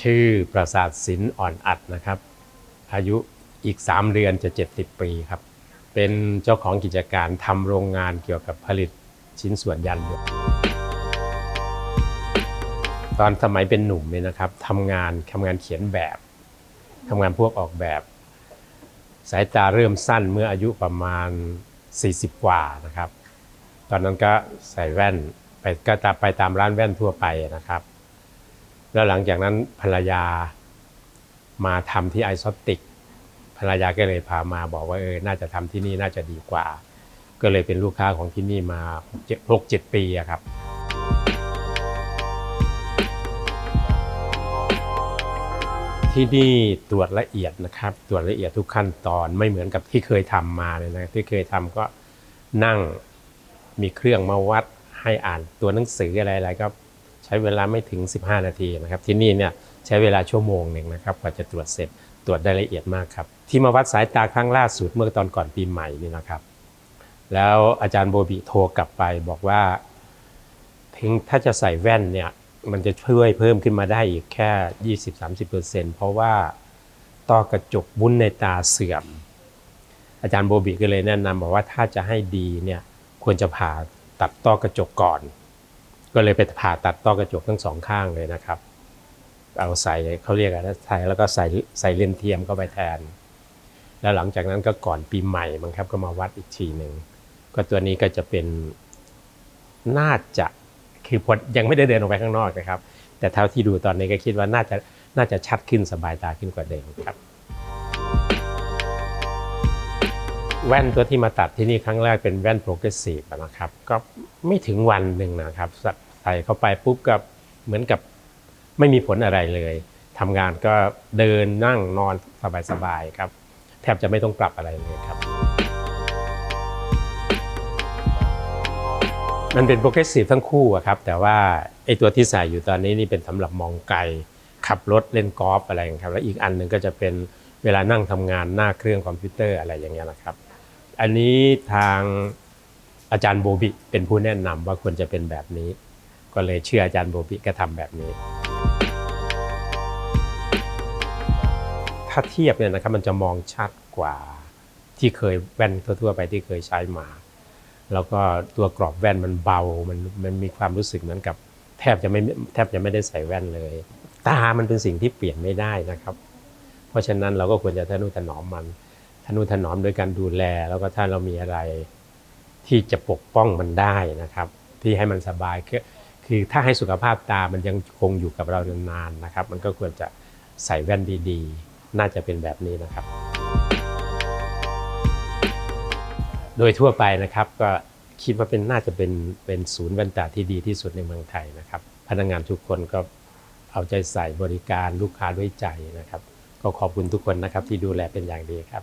ชื่อประสาทศิลป์อ่อนอัดนะครับ อายุอีก 3 เดือนจะ 70 ปีครับ เป็นเจ้าของกิจการทำโรงงานเกี่ยวกับผลิตชิ้นส่วนยานยนต์ตอนสมัยเป็นหนุ่มเนี่ยนะครับทำงานทำงานเขียนแบบทำงานพวกออกแบบ สายตาเริ่มสั้นเมื่ออายุประมาณ 40 กว่านะครับ ตอนนั้นก็ใส่แว่นไปก็ตาไปตามร้านแว่นทั่วไปนะครับ แล้วหลังจากนั้นภรรยามาทำที่ไอซอติกภรรยาก็เลยพามาบอกว่าเออน่าจะทำที่นี่น่าจะดีกว่า ก็เลยเป็นลูกค้าของที่นี่มาหกเจ็ดปีอะครับที่นี่ตรวจละเอียดนะครับ ตรวจละเอียดทุกขั้นตอนไม่เหมือนกับที่เคยทำมาเลยนะที่เคยทำก็นั่งมีเครื่องมาวัดให้อ่านตัวหนังสืออะไรๆก็ ใช้เวลาไม่ถึง 15 นาทีนะครับ ที่นี่เนี่ยใช้เวลาชั่วโมงหนึ่งนะครับกว่าจะตรวจเสร็จตรวจได้ละเอียดมากครับ ที่มาวัดสายตาครั้งล่าสุดเมื่อตอนก่อนปีใหม่นี่นะครับ แล้วอาจารย์โบบิโทรกลับไปบอกว่าถึงถ้าจะใส่แว่นเนี่ยมันจะช่วยเพิ่มขึ้นมาได้อีกแค่ 20-30%เพราะว่าต้อกระจกวุ้นในตาเสื่อม อาจารย์โบบิก็เลยแนะนำบอกว่าถ้าจะให้ดีเนี่ยควรจะผ่าตัดต้อกระจกก่อน ก็เลยไปผ่าตัดต้อกระจกทั้งสองข้างเลยนะครับ เอาใส่เขาเรียกอะไรใส่แล้วก็ใส่ใส่เลนเทียมเข้าไปแทน แล้วหลังจากนั้นก็ก่อนปีใหม่มั้งครับก็มาวัดอีกทีหนึ่งก็ตัวนี้ก็จะเป็นน่าจะคือพอยังไม่ได้เดินออกไปข้างนอกนะครับ แต่เท่าที่ดูตอนนี้ก็คิดว่าน่าจะน่าจะชัดขึ้นสบายตาขึ้นกว่าเดิมครับ แว่นตัวที่มาตัดที่นี่ครั้งแรกเป็นแว่นโปรเกรสซีฟนะครับ ก็ไม่ถึงวันหนึ่งนะครับ ใส่เข้าไปปุ๊บก็เหมือนกับไม่มีผลอะไรเลยทำงานก็เดินนั่งนอนสบายๆครับ แทบจะไม่ต้องปรับอะไรเลยครับ มันเป็นโปรเกรสซีฟทั้งคู่ครับ แต่ว่าไอตัวที่ใส่อยู่ตอนนี้นี่เป็นสำหรับมองไกลขับรถเล่นกอล์ฟอะไรอย่างเงี้ยครับ แล้วอีกอันหนึ่งก็จะเป็นเวลานั่งทำงานหน้าเครื่องคอมพิวเตอร์อะไรอย่างเงี้ยนะครับ อันนี้ทางอาจารย์โบบิเป็นผู้แนะนำว่าควรจะเป็นแบบนี้ ก็เลยเชื่ออาจารย์โบบิก็ทำแบบนี้ ถ้าเทียบเนี่ยนะครับมันจะมองชัดกว่าที่เคยแว่นทั่วๆไปที่เคยใช้มา แล้วก็ตัวกรอบแว่นมันเบา มันมันมีความรู้สึกเหมือนกับ แทบจะไม่แทบจะไม่ได้ใส่แว่นเลย ตามันเป็นสิ่งที่เปลี่ยนไม่ได้นะครับ เพราะฉะนั้นเราก็ควรจะทนุถนอมมัน ทนุถนอมโดยการดูแล แล้วก็ถ้าเรามีอะไรที่จะปกป้องมันได้นะครับ ที่ให้มันสบายคือคือถ้าให้สุขภาพตามันยังคงอยู่กับเรานานๆนะครับ มันก็ควรจะใส่แว่นดีๆ น่าจะเป็นแบบนี้นะครับ โดยทั่วไปนะครับก็คิดว่าเป็นน่าจะเป็นเป็นศูนย์แว่นตาที่ดีที่สุดในเมืองไทยนะครับ พนักงานทุกคนก็เอาใจใส่บริการลูกค้าด้วยใจนะครับ ก็ขอบคุณทุกคนนะครับที่ดูแลเป็นอย่างดีครับ